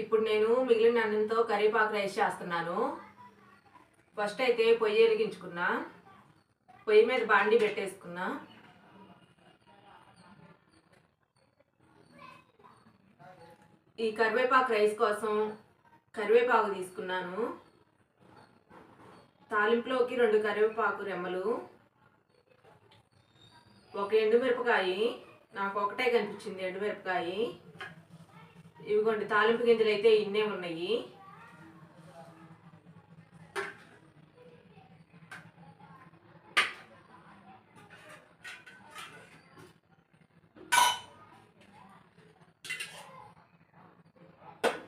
ఇప్పుడు నేను మిగిలిన అన్నంతో కరివేపాకు రైస్ చేస్తున్నాను. ఫస్ట్ అయితే పొయ్యి వెలిగించుకున్నా. పొయ్యి మీద బాండి పెట్టేసుకున్నా. ఈ కరివేపాకు రైస్ కోసం కరివేపాకు తీసుకున్నాను. తాలింపులోకి రెండు కరివేపాకు రెమ్మలు. ఒక ఎండుమిరపకాయ. నాకు ఒకటే కనిపించింది ఎండుమిరపకాయ. ఇవిగోండి తాలింపు గింజలు అయితే ఇన్నే ఉన్నాయి.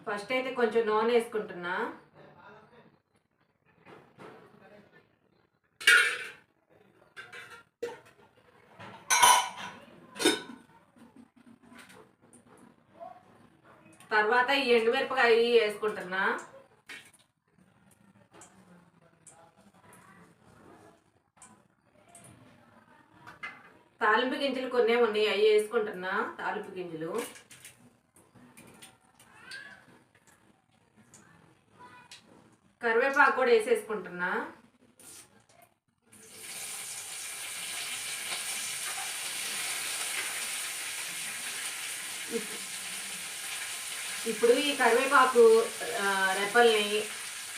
ఫస్ట్ అయితే కొంచెం నూనె వేసుకుంటున్నా. తర్వాత ఈ ఎండుమిరపకాయ వేసుకుంటున్నా. తాలింపు గింజలు కొన్నే ఉన్నాయి అవి వేసుకుంటున్నా తాలింపు గింజలు. కరివేపాకు కూడా వేసేసుకుంటున్నా. ఇప్పుడు ఈ కరివేపాకు రెప్పల్ని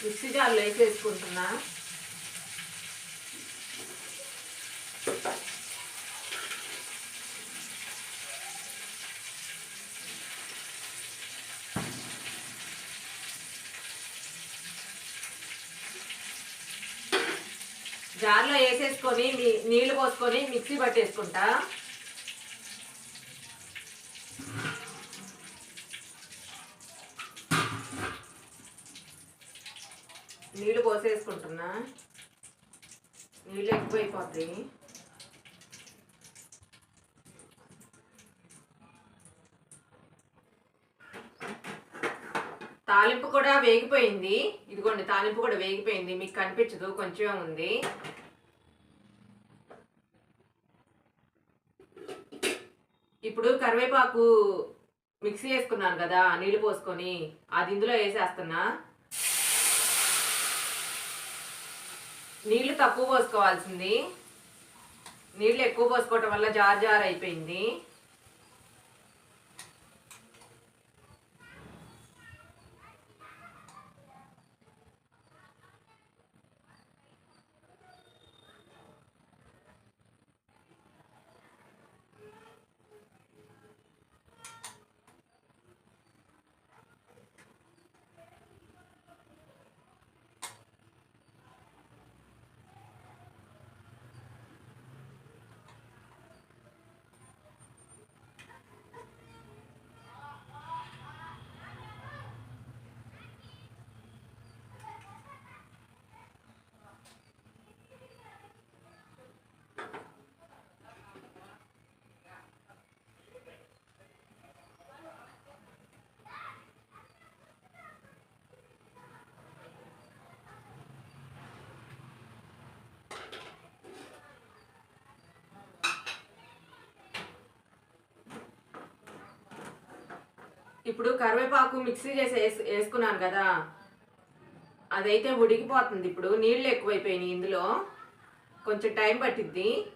మిక్సీ జార్లో వేసేసుకుంటున్నా. జార్లో వేసేసుకొని నీళ్ళు నీళ్ళు పోసుకొని మిక్సీ పట్టేసుకుంటా. నీళ్ళు పోసేసుకుంటున్నా. నీళ్ళు ఎక్కువైపోతాయి. తాలింపు కూడా వేగిపోయింది. ఇదిగోండి తాలింపు కూడా వేగిపోయింది. మీకు కనిపించదు కొంచెం ఉంది. ఇప్పుడు కరివేపాకు మిక్సీ వేసుకున్నాను కదా నీళ్ళు పోసుకొని అది ఇందులో వేసేస్తున్నా. నీళ్ళు తక్కువ పోసుకోవాల్సింది. నీళ్ళు ఎక్కువ పోసుకోవటం వల్ల జార్ జార్ అయిపోయింది. ఇప్పుడు కరివేపాకు మిక్సీ చేసి వేసుకున్నాను కదా. అదైతే ఉడికిపోతుంది ఇప్పుడు. నీళ్ళు ఎక్కువైపోయినాయి ఇందులో. కొంచెం టైం పట్టిద్ది.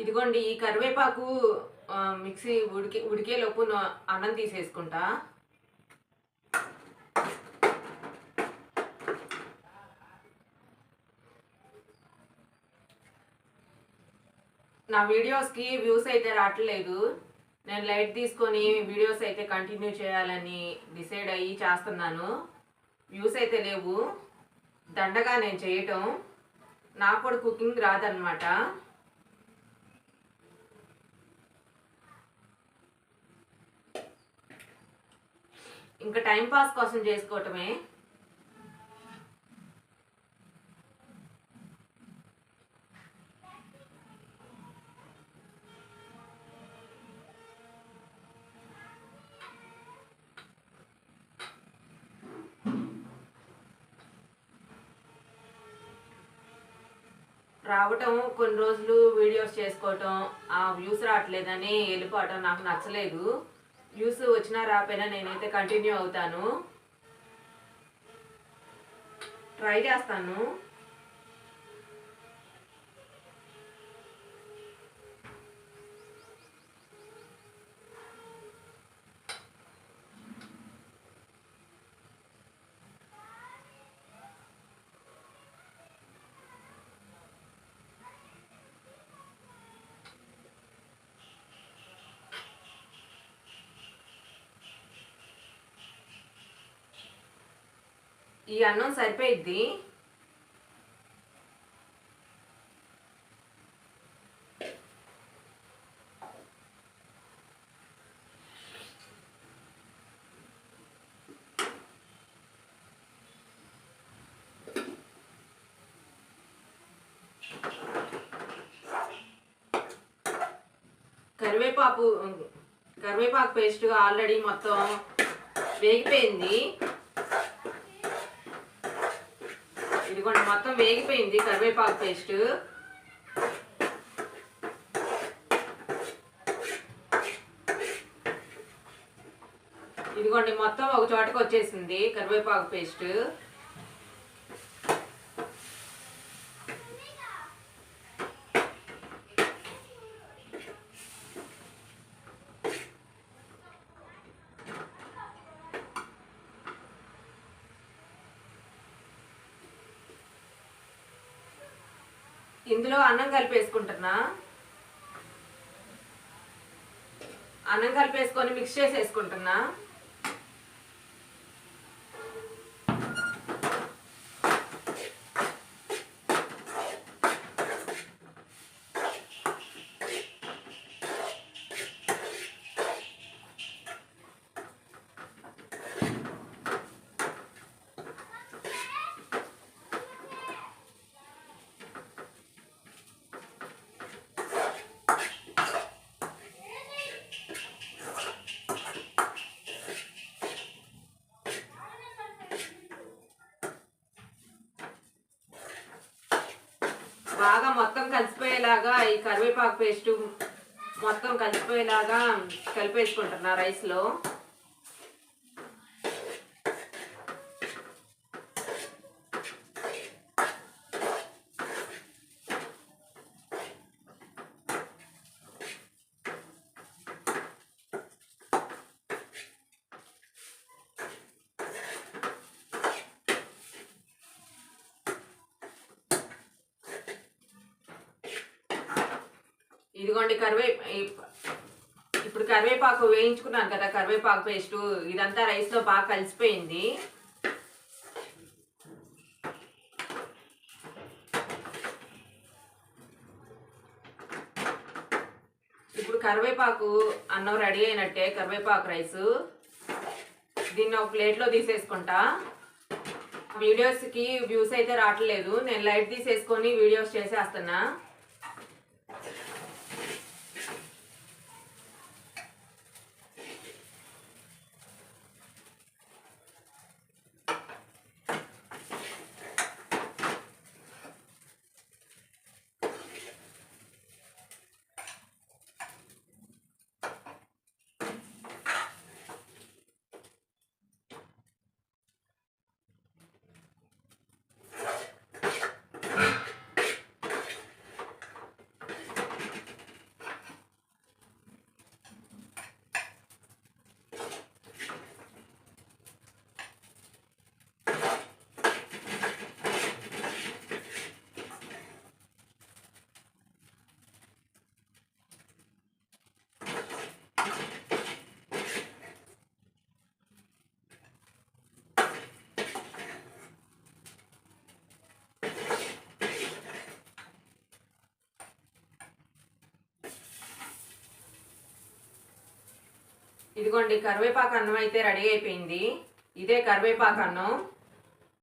ఇదిగోండి ఈ కరివేపాకు మిక్సీ ఉడికే ఉడికేలోపు నా- అన్నం తీసేసుకుంటా. నా వీడియోస్కి వ్యూస్ అయితే రావట్లేదు. నేను లైట్ తీసుకొని వీడియోస్ అయితే కంటిన్యూ చేయాలని డిసైడ్ అయ్యి చేస్తున్నాను. వ్యూస్ అయితే లేవు. దండగా నేను చేయటం. నాకు కూడా కుకింగ్ రాదనమాట ఇంకా టైం పాస్ కోసం చేసుకోవటమే. రావటం కొన్ని రోజులు వీడియోస్ చేసుకోవటం ఆ వ్యూస్ రావట్లేదని వెళ్ళిపోవటం నాకు నచ్చలేదు. వ్యూస్ వచ్చినా రాపోయినా నేనైతే కంటిన్యూ అవుతాను. ట్రై చేస్తాను. ఈ అన్నం సరిపోయిద్ది? కరివేపాకు కరివేపాకు పేస్ట్ ఆల్రెడీ మొత్తం వేగిపోయింది ఇదిగోండి మొత్తం వేగిపోయింది కరివేపాకు పేస్ట్. ఇదిగోండి మొత్తం ఒక చోటకు వచ్చేసింది కరివేపాకు పేస్ట్. ఇందులో అన్నం కలిపేసుకుంటున్నా. అన్నం కలిపేసుకొని మిక్స్ చేసేసుకుంటున్నా. బాగా మొత్తం కలిసిపోయేలాగా ఈ కరివేపాకు పేస్ట్ మొత్తం కలిసిపోయేలాగా కలిపేసుకుంటున్నా రైస్లో. ఇదిగోండి కరివేపా ఇప్పుడు కరివేపాకు వేయించుకున్నాను కదా కరివేపాకు పేస్ట్. ఇదంతా రైస్లో బాగా కలిసిపోయింది. ఇప్పుడు కరివేపాకు అన్నం రెడీ అయినట్టే కరివేపాకు రైస్. దీన్ని ఒక ప్లేట్లో తీసేసుకుంటా. వీడియోస్కి వ్యూస్ అయితే రావట్లేదు. నేను లైట్ తీసేసుకొని వీడియోస్ చేసేస్తున్నా. ఇదిగోండి కరివేపాకు అన్నం అయితే రెడీ అయిపోయింది. ఇదే కరివేపాకు అన్నం.